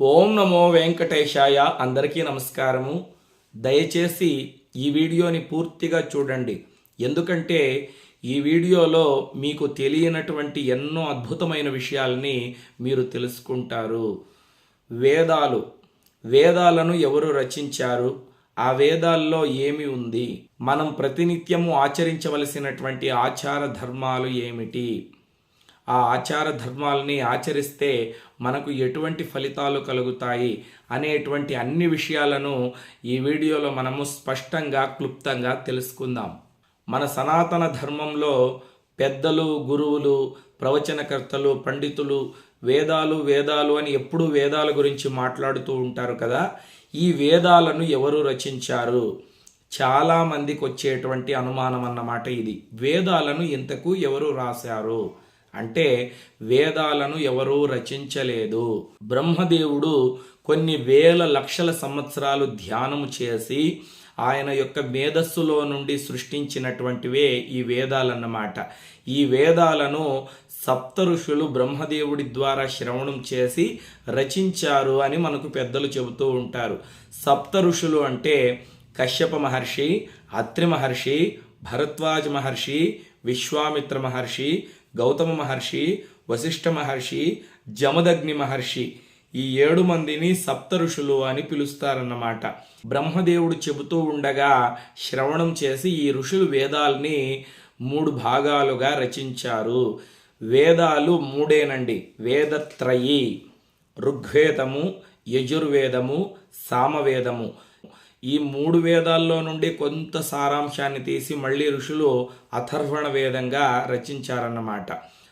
ఓం నమో వెంకటేశాయ అందరికీ నమస్కారము. దయచేసి ఈ వీడియోని పూర్తిగా చూడండి. ఎందుకంటే ఈ వీడియోలో మీకు తెలియనటువంటి ఎన్నో అద్భుతమైన విషయాల్ని మీరు తెలుసుకుంటారు. వేదాలు. వేదాలను ఎవరు రచించారు? ఆ వేదాల్లో ఏమి ఉంది? మనం ప్రతినిత్యము ఆచరించవలసినటువంటి ఆచార ధర్మాలు ఏమిటి? ఆ ఆచార ధర్మాలని ఆచరిస్తే మనకు ఎటువంటి ఫలితాలు కలుగుతాయి అనేటువంటి అన్ని విషయాలను ఈ వీడియోలో మనము స్పష్టంగా క్లుప్తంగా తెలుసుకుందాం. మన సనాతన ధర్మంలో పెద్దలు గురువులు ప్రవచనకర్తలు పండితులు వేదాలు వేదాలు అని ఎప్పుడూ వేదాల గురించి మాట్లాడుతూ ఉంటారు కదా. ఈ వేదాలను ఎవరు రచించారు? చాలామందికి వచ్చేటువంటి అనుమానం అన్నమాట ఇది. వేదాలను ఇంతకు ఎవరు రాశారు? అంటే వేదాలను ఎవరూ రచించలేదు. బ్రహ్మదేవుడు కొన్ని వేల లక్షల సంవత్సరాలు ధ్యానము చేసి ఆయన యొక్క మేధస్సులో నుండి సృష్టించినటువంటివే ఈ వేదాలన్నమాట. ఈ వేదాలను సప్త ఋషులు బ్రహ్మదేవుడి ద్వారా శ్రవణం చేసి రచించారు అని మనకు పెద్దలు చెబుతూ ఉంటారు. సప్త ఋషులు అంటే కశ్యప మహర్షి అత్రి మహర్షి భరద్వాజ మహర్షి విశ్వామిత్ర మహర్షి గౌతమ మహర్షి వశిష్ఠ మహర్షి జమదగ్ని మహర్షి ఈ ఏడు మందిని సప్త ఋషులు అని పిలుస్తారన్నమాట. బ్రహ్మదేవుడు చెబుతూ ఉండగా శ్రవణం చేసి ఈ ఋషులు వేదాల్ని మూడు భాగాలుగా రచించారు. వేదాలు మూడేనండి. వేదత్రయి ఋగ్వేదము యజుర్వేదము సామవేదము. ఈ మూడు వేదాల్లో నుండి కొంత సారాంశాన్ని తీసి మళ్ళీ ఋషులు అథర్వణ వేదంగా రచించారన్నమాట.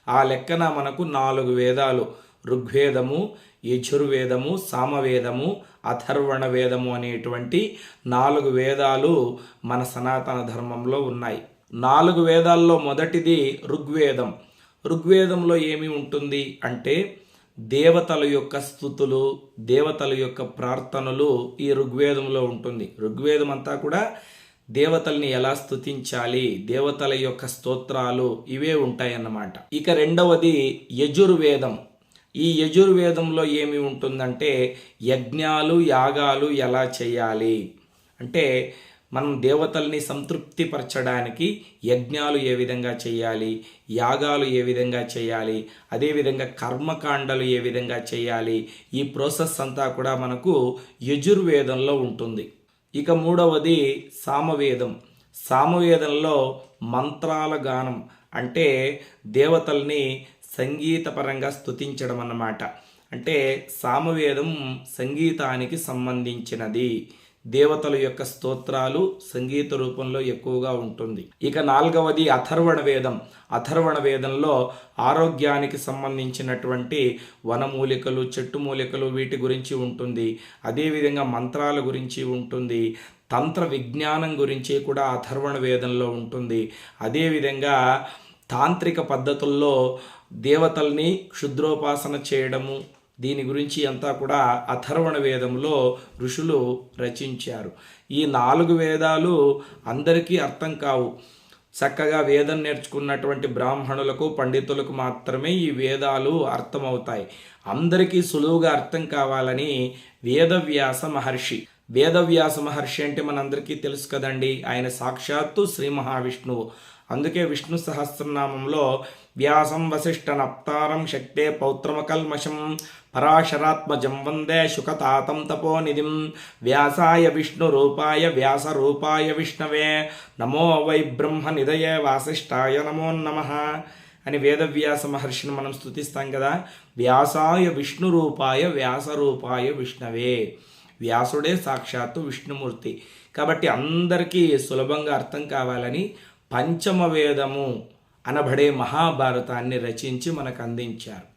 ఆ లెక్కన మనకు నాలుగు వేదాలు. ఋగ్వేదము యజుర్వేదము సామవేదము అథర్వణ వేదము అనేటువంటి నాలుగు వేదాలు మన సనాతన ధర్మంలో ఉన్నాయి. నాలుగు వేదాల్లో మొదటిది ఋగ్వేదం. ఋగ్వేదంలో ఏమి ఉంటుంది అంటే దేవతల యొక్క స్థుతులు దేవతల యొక్క ప్రార్థనలు ఈ ఋగ్వేదంలో ఉంటుంది. ఋగ్వేదం అంతా కూడా దేవతల్ని ఎలా స్థుతించాలి దేవతల యొక్క స్తోత్రాలు ఇవే ఉంటాయన్నమాట. ఇక రెండవది యజుర్వేదం. ఈ యజుర్వేదంలో ఏమి ఉంటుందంటే యజ్ఞాలు యాగాలు ఎలా చేయాలి? అంటే మనం దేవతల్ని సంతృప్తిపరచడానికి యజ్ఞాలు ఏ విధంగా చేయాలి యాగాలు ఏ విధంగా చేయాలి అదేవిధంగా కర్మకాండలు ఏ విధంగా చేయాలి ఈ ప్రాసెస్ అంతా కూడా మనకు యజుర్వేదంలో ఉంటుంది. ఇక మూడవది సామవేదం. సామవేదంలో మంత్రాల గానం అంటే దేవతల్ని సంగీతపరంగా స్తుతించడం అన్నమాట. అంటే సామవేదం సంగీతానికి సంబంధించినది. దేవతల యొక్క స్తోత్రాలు సంగీత రూపంలో ఎక్కువగా ఉంటుంది. ఇక నాలుగవది అథర్వణ వేదం. అథర్వణ వేదంలో ఆరోగ్యానికి సంబంధించినటువంటి వనమూలికలు చెట్టు మూలికలు వీటి గురించి ఉంటుంది. అదేవిధంగా మంత్రాల గురించి ఉంటుంది. తంత్ర విజ్ఞానం గురించి కూడా అథర్వణ వేదంలో ఉంటుంది. అదేవిధంగా తాంత్రిక పద్ధతుల్లో దేవతల్ని క్షుద్రోపాసన చేయడము దీని గురించి అంతా కూడా అథర్వణ వేదంలో ఋషులు రచించారు. ఈ నాలుగు వేదాలు అందరికీ అర్థం కావు. చక్కగా వేదం నేర్చుకున్నటువంటి బ్రాహ్మణులకు పండితులకు మాత్రమే ఈ వేదాలు అర్థమవుతాయి. అందరికీ సులువుగా అర్థం కావాలని వేదవ్యాస మహర్షి. వేదవ్యాస మహర్షి అంటే మనందరికీ తెలుసు కదండి. ఆయన సాక్షాత్తు శ్రీ మహావిష్ణువు. అందుకే విష్ణు సహస్రనామంలో వ్యాసం వశిష్ఠ నప్తారం శక్తే పౌత్రమకల్మషం పరాశరాత్మజం వందే శుకతాతం తపోనిధిం. వ్యాసాయ విష్ణు రూపాయ వ్యాస రూపాయ విష్ణవే. నమో వై బ్రహ్మ నిదయ వాసిష్ఠాయ నమో నమ. అని వేదవ్యాస మహర్షిని మనం స్థుతిస్తాం కదా. వ్యాసాయ విష్ణు రూపాయ వ్యాస రూపాయ విష్ణవే. వ్యాసుడే సాక్షాత్తు విష్ణుమూర్తి. కాబట్టి అందరికీ సులభంగా అర్థం కావాలని పంచమ వేదము అనబడే మహాభారతాన్ని రచించి మనకు అందించారు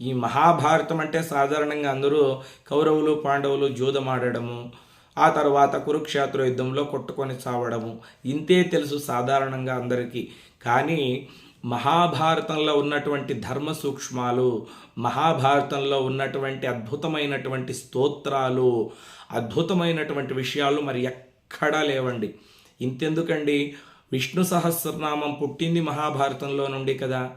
ఈ మహాభారతం అంటే సాధారణంగా అందరూ కౌరవులు పాండవులు జూదమాడడము ఆ తర్వాత కురుక్షేత్ర యుద్ధంలో కొట్టుకొని చావడము ఇంతే తెలుసు సాధారణంగా అందరికీ. కానీ మహాభారతంలో ఉన్నటువంటి ధర్మ సూక్ష్మాలు మహాభారతంలో ఉన్నటువంటి అద్భుతమైనటువంటి స్తోత్రాలు అద్భుతమైనటువంటి విషయాలు మరి ఎక్కడా లేవండి. ఇంతెందుకండి? విష్ణు సహస్రనామం పుట్టింది మహాభారతంలో నుండి కదా.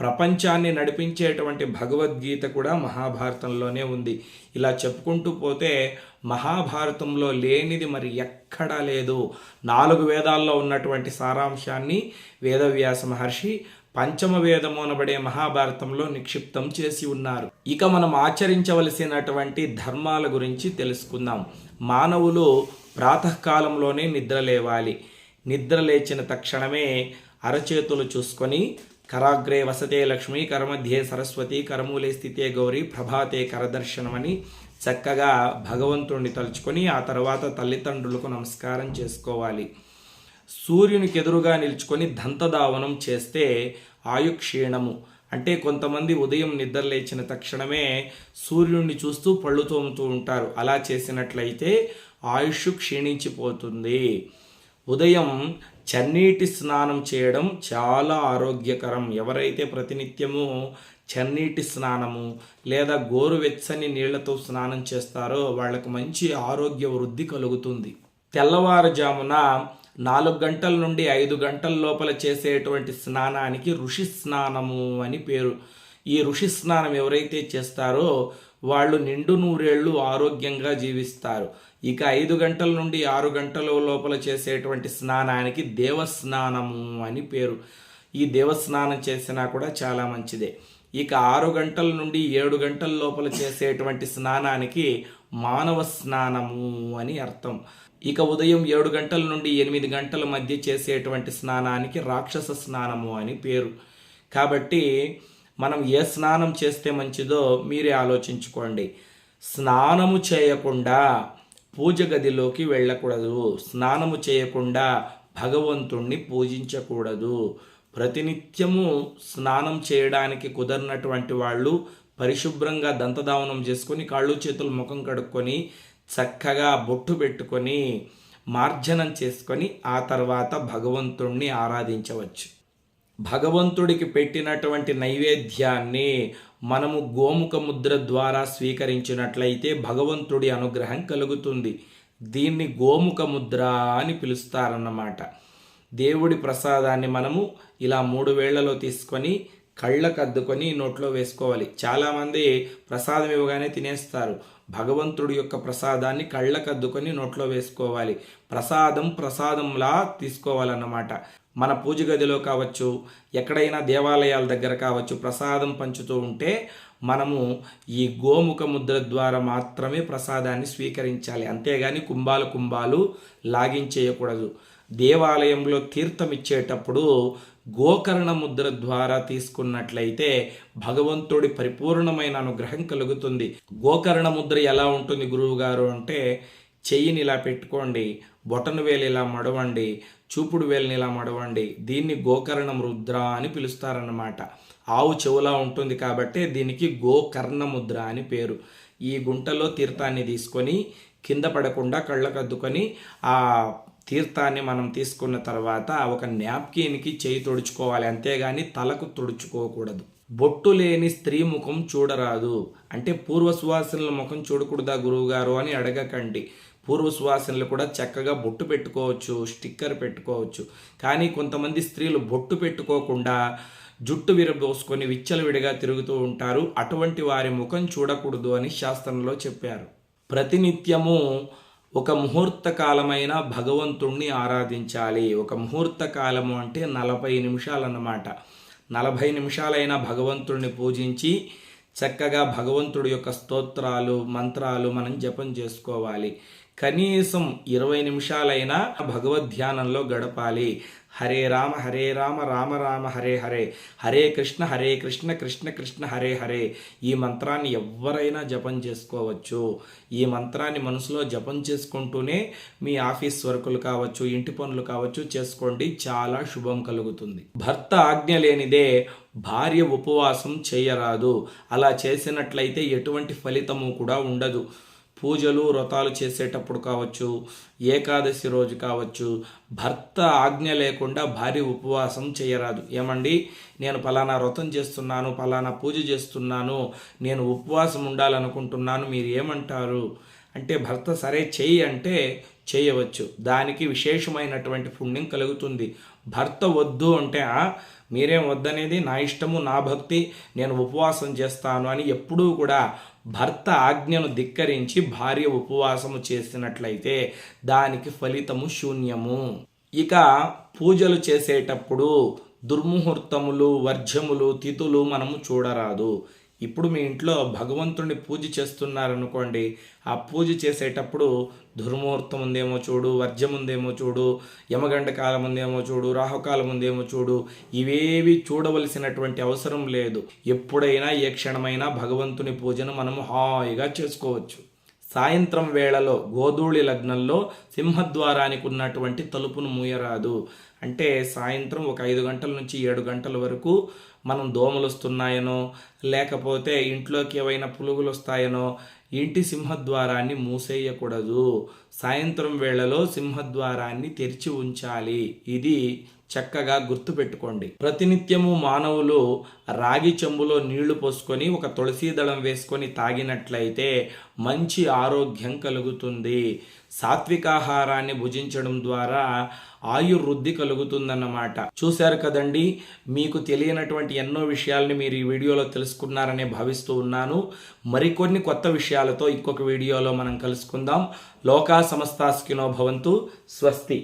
ప్రపంచాన్ని నడిపించేటువంటి భగవద్గీత కూడా మహాభారతంలోనే ఉంది. ఇలా చెప్పుకుంటూ పోతే మహాభారతంలో లేనిది మరి ఎక్కడా లేదు. నాలుగు వేదాల్లో ఉన్నటువంటి సారాంశాన్ని వేదవ్యాస మహర్షి పంచమ వేదము అనబడే మహాభారతంలో నిక్షిప్తం చేసి ఉన్నారు. ఇక మనం ఆచరించవలసినటువంటి ధర్మాల గురించి తెలుసుకుందాం. మానవులు ప్రాతకాలంలోనే నిద్ర లేవాలి. నిద్ర లేచిన తక్షణమే అరచేతులు చూసుకొని కరాగ్రే వసతే లక్ష్మి కరమధ్యే సరస్వతి కరమూలే స్థితే గౌరి ప్రభాతే కరదర్శనమని చక్కగా భగవంతుణ్ణి తలుచుకొని ఆ తర్వాత తల్లిదండ్రులకు నమస్కారం చేసుకోవాలి. సూర్యునికి ఎదురుగా నిల్చుకొని దంతదావనం చేస్తే ఆయుక్షీణము. అంటే కొంతమంది ఉదయం నిద్ర లేచిన తక్షణమే సూర్యుడిని చూస్తూ పళ్ళు తోముతూ ఉంటారు. అలా చేసినట్లయితే ఆయుష్ క్షీణించిపోతుంది. ఉదయం చన్నీటి స్నానం చేయడం చాలా ఆరోగ్యకరం. ఎవరైతే ప్రతినిత్యము చన్నీటి స్నానము లేదా గోరువెచ్చని నీళ్ళతో స్నానం చేస్తారో వాళ్ళకు మంచి ఆరోగ్య వృద్ధి కలుగుతుంది. తెల్లవారుజామున నాలుగు గంటల నుండి ఐదు గంటల లోపల చేసేటువంటి స్నానానికి ఋషి స్నానము అని పేరు. ఈ ఋషి స్నానం ఎవరైతే చేస్తారో వాళ్ళు నిండు నూరేళ్ళు ఆరోగ్యంగా జీవిస్తారు. ఇక ఐదు గంటల నుండి ఆరు గంటల లోపల చేసేటువంటి స్నానానికి దేవస్నానము అని పేరు. ఈ దేవస్నానం చేసినా కూడా చాలా మంచిదే. ఇక ఆరు గంటల నుండి ఏడు గంటల లోపల చేసేటువంటి స్నానానికి మానవ స్నానము అని అర్థం. ఇక ఉదయం ఏడు గంటల నుండి ఎనిమిది గంటల మధ్య చేసేటువంటి స్నానానికి రాక్షస స్నానము అని పేరు. కాబట్టి మనం ఏ స్నానం చేస్తే మంచిదో మీరే ఆలోచించుకోండి. స్నానము చేయకుండా పూజ గదిలోకి వెళ్ళకూడదు. స్నానము చేయకుండా భగవంతుణ్ణి పూజించకూడదు. ప్రతినిత్యము స్నానం చేయడానికి కుదరినటువంటి వాళ్ళు పరిశుభ్రంగా దంతదావనం చేసుకొని కాళ్ళు చేతులు ముఖం కడుక్కొని చక్కగా బొట్టు పెట్టుకొని మార్జనం చేసుకొని ఆ తర్వాత భగవంతుణ్ణి ఆరాధించవచ్చు. భగవంతుడికి పెట్టినటువంటి నైవేద్యాన్ని మనము గోముఖ ముద్ర ద్వారా స్వీకరించినట్లయితే భగవంతుడి అనుగ్రహం కలుగుతుంది. దీన్ని గోముఖ ముద్ర అని పిలుస్తారన్నమాట. దేవుడి ప్రసాదాన్ని మనము ఇలా మూడు వేళ్ళలో తీసుకొని కళ్ళకు అద్దుకొని నోట్లో వేసుకోవాలి. చాలామంది ప్రసాదం ఇవ్వగానే తినేస్తారు. భగవంతుడి యొక్క ప్రసాదాన్ని కళ్ళకు అద్దుకొని నోట్లో వేసుకోవాలి. ప్రసాదం ప్రసాదంలా తీసుకోవాలన్నమాట. మన పూజ గదిలో కావచ్చు ఎక్కడైనా దేవాలయాల దగ్గర కావచ్చు ప్రసాదం పంచుతూ ఉంటే మనము ఈ గోముఖ ముద్ర ద్వారా మాత్రమే ప్రసాదాన్ని స్వీకరించాలి. అంతేగాని కుంభాలు కుంభాలు లాగించేయకూడదు. దేవాలయంలో తీర్థం ఇచ్చేటప్పుడు గోకర్ణ ముద్ర ద్వారా తీసుకున్నట్లయితే భగవంతుడి పరిపూర్ణమైన అనుగ్రహం కలుగుతుంది. గోకర్ణ ముద్ర ఎలా ఉంటుంది గురువు గారు అంటే చెయ్యిని ఇలా పెట్టుకోండి బొటను వేలు ఇలా మడవండి చూపుడు వేలుని ఇలా మడవండి దీన్ని గోకర్ణ ముద్ర అని పిలుస్తారన్నమాట. ఆవు చెవులా ఉంటుంది కాబట్టి దీనికి గోకర్ణ ముద్ర అని పేరు. ఈ గుంటలో తీర్థాన్ని తీసుకొని కింద పడకుండా కళ్ళకద్దుకొని ఆ తీర్థాన్ని మనం తీసుకున్న తర్వాత ఒక న్యాప్కిన్కి చేయి తుడుచుకోవాలి. అంతేగాని తలకు తుడుచుకోకూడదు. బొట్టు లేని స్త్రీ ముఖం చూడరాదు. అంటే పూర్వ సువాసనల ముఖం చూడకూడదా గురువుగారు అని అడగకండి. పూర్వ సువాసనలు కూడా చక్కగా బొట్టు పెట్టుకోవచ్చు స్టిక్కర్ పెట్టుకోవచ్చు. కానీ కొంతమంది స్త్రీలు బొట్టు పెట్టుకోకుండా జుట్టు విరబోసుకొని విచ్చలవిడిగా తిరుగుతూ ఉంటారు. అటువంటి వారి ముఖం చూడకూడదు అని శాస్త్రంలో చెప్పారు. ప్రతినిత్యము ఒక ముహూర్త కాలమైన భగవంతుణ్ణి ఆరాధించాలి. ఒక ముహూర్త కాలము అంటే నలభై నిమిషాలన్నమాట. నలభై నిమిషాలైన భగవంతుడిని పూజించి చక్కగా భగవంతుడి యొక్క స్తోత్రాలు మంత్రాలు మనం జపం చేసుకోవాలి. కనీసం ఇరవై నిమిషాలైనా భగవద్ ధ్యానంలో గడపాలి. హరే రామ హరే రామ రామ రామ హరే హరే. హరే కృష్ణ హరే కృష్ణ కృష్ణ కృష్ణ హరే హరే. ఈ మంత్రాన్ని ఎవరైనా జపం చేసుకోవచ్చు. ఈ మంత్రాన్ని మనసులో జపం చేసుకుంటూనే మీ ఆఫీస్ వర్కులు కావచ్చు ఇంటి పనులు కావచ్చు చేసుకోండి. చాలా శుభం కలుగుతుంది. భర్త ఆజ్ఞ లేనిదే భార్య ఉపవాసం చేయరాదు. అలా చేసినట్లయితే ఎటువంటి ఫలితము కూడా ఉండదు. పూజలు వ్రతాలు చేసేటప్పుడు కావచ్చు ఏకాదశి రోజు కావచ్చు భర్త ఆజ్ఞ లేకుండా భార్య ఉపవాసం చేయరాదు. ఏమండి? నేను పలానా వ్రతం చేస్తున్నాను పలానా పూజ చేస్తున్నాను నేను ఉపవాసం ఉండాలనుకుంటున్నాను మీరు ఏమంటారు? అంటే భర్త సరే చెయ్యి అంటే చేయవచ్చు. దానికి విశేషమైనటువంటి పుణ్యం కలుగుతుంది. భర్త వద్దు అంటే మీరేం వద్దనేది? నా ఇష్టము నా భక్తి నేను ఉపవాసం చేస్తాను అని ఎప్పుడూ కూడా భర్త ఆజ్ఞను ధిక్కరించి భార్య ఉపవాసము చేసినట్లయితే దానికి ఫలితము శూన్యము. ఇక పూజలు చేసేటప్పుడు దుర్ముహూర్తములు వర్జములు తిథులు మనము చూడరాదు. ఇప్పుడు మీ ఇంట్లో భగవంతుడిని పూజ చేస్తున్నారనుకోండి ఆ పూజ చేసేటప్పుడు దుర్ముహూర్తం ఉందేమో చూడు వర్జం ఉందేమో చూడు యమగండ కాలం ఉందేమో చూడు రాహుకాలం ఉందేమో చూడు ఇవేవి చూడవలసినటువంటి అవసరం లేదు. ఎప్పుడైనా ఏ క్షణమైనా భగవంతుని పూజను మనము హాయిగా చేసుకోవచ్చు. సాయంత్రం వేళలో గోధూళి లగ్నంలో సింహద్వారానికి ఉన్నటువంటి తలుపును మూయరాదు. అంటే సాయంత్రం ఒక ఐదు గంటల నుంచి ఏడు గంటల వరకు మనం దోమలు వస్తున్నాయనో లేకపోతే ఇంట్లోకి ఏవైనా పులుగులు వస్తాయనో ఇంటి సింహద్వారాన్ని మూసేయకూడదు. సాయంత్రం వేళలో సింహద్వారాన్ని తెరిచి ఉంచాలి. ఇది చక్కగా గుర్తుపెట్టుకోండి. ప్రతినిత్యము మానవులు రాగి చెంబులో నీళ్ళు పోసుకొని ఒక తులసి దళం వేసుకొని తాగినట్లయితే మంచి ఆరోగ్యం కలుగుతుంది. సాత్వికాహారాన్ని భుజించడం ద్వారా ఆయుర్వృద్ధి కలుగుతుందన్నమాట. చూశారు కదండి మీకు తెలియనటువంటి ఎన్నో విషయాల్ని మీరు ఈ వీడియోలో తెలుసుకున్నారనే భావిస్తూ ఉన్నాను. మరికొన్ని కొత్త విషయాలతో ఇంకొక వీడియోలో మనం కలుసుకుందాం. लोका समस्ता स्वस्ति।